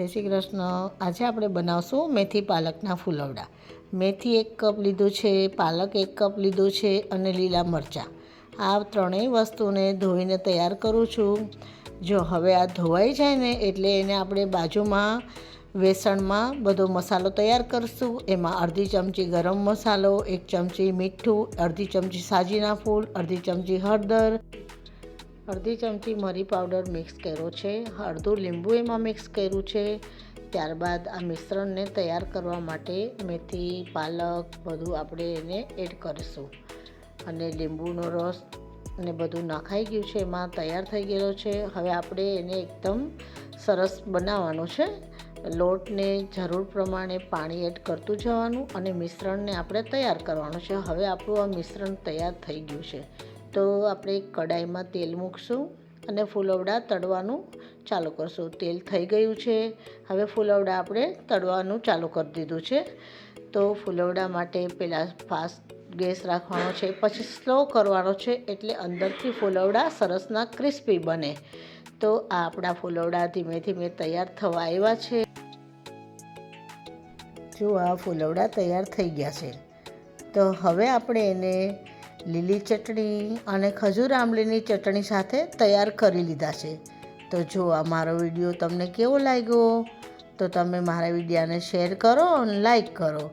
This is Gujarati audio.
જય શ્રી કૃષ્ણ. આજે આપણે બનાવશું મેથી પાલકના ફૂલવડા. મેથી એક કપ લીધું છે, પાલક એક કપ લીધું છે અને લીલા મરચાં. આ ત્રણેય વસ્તુને ધોઈને તૈયાર કરું છું. જો હવે આ ધોવાઈ જાય ને એટલે એને આપણે બાજુમાં વેસણમાં બધો મસાલો તૈયાર કરશું. એમાં અડધી ચમચી ગરમ મસાલો, એક ચમચી મીઠું, અડધી ચમચી સાજીના ફૂલ, અડધી ચમચી હળદર અડધી ચમચી મરી પાવડર મિક્સ કર્યો છે, અડધું લીંબુ એમાં મિક્સ કર્યું છે. ત્યારબાદ આ મિશ્રણને તૈયાર કરવા માટે મેથી, પાલક બધું આપણે એને એડ કરીશું. અને લીંબુનો રસ ને બધું નાખાઈ ગયું છે, એમાં તૈયાર થઈ ગયેલો છે. હવે આપણે એને એકદમ સરસ બનાવવાનો છે. લોટને જરૂર પ્રમાણે પાણી એડ કરતું જવાનું અને મિશ્રણને આપણે તૈયાર કરવાનું છે. હવે આપણું આ મિશ્રણ તૈયાર થઈ ગયું છે. તો આપણે કડાઈમાં તેલ મૂકશું અને ફૂલવડા તળવાનું ચાલુ કરશું. તેલ થઈ ગયું છે. હવે ફૂલવડા આપણે તળવાનું ચાલુ કરી દીધું છે. તો ફૂલવડા માટે પહેલાં ફાસ્ટ ગેસ રાખવાનો છે. પછી સ્લો કરવાનો છે એટલે અંદરથી ફૂલવડા સરસના ક્રિસ્પી બને. તો આ આપણા ફૂલવડા ધીમે ધીમે તૈયાર થવા આવ્યા છે. જો આ ફૂલવડા તૈયાર થઈ ગયા છે. તો હવે આપણે એને લીલી ચટણી અને ખજૂર આંબલીની ચટણી સાથે તૈયાર કરી લીધા છે. તો જો આ મારો વીડિયો તમને કેવો લાગ્યો, તો તમે મારા વિડીયાને શેર કરો અને લાઈક કરો.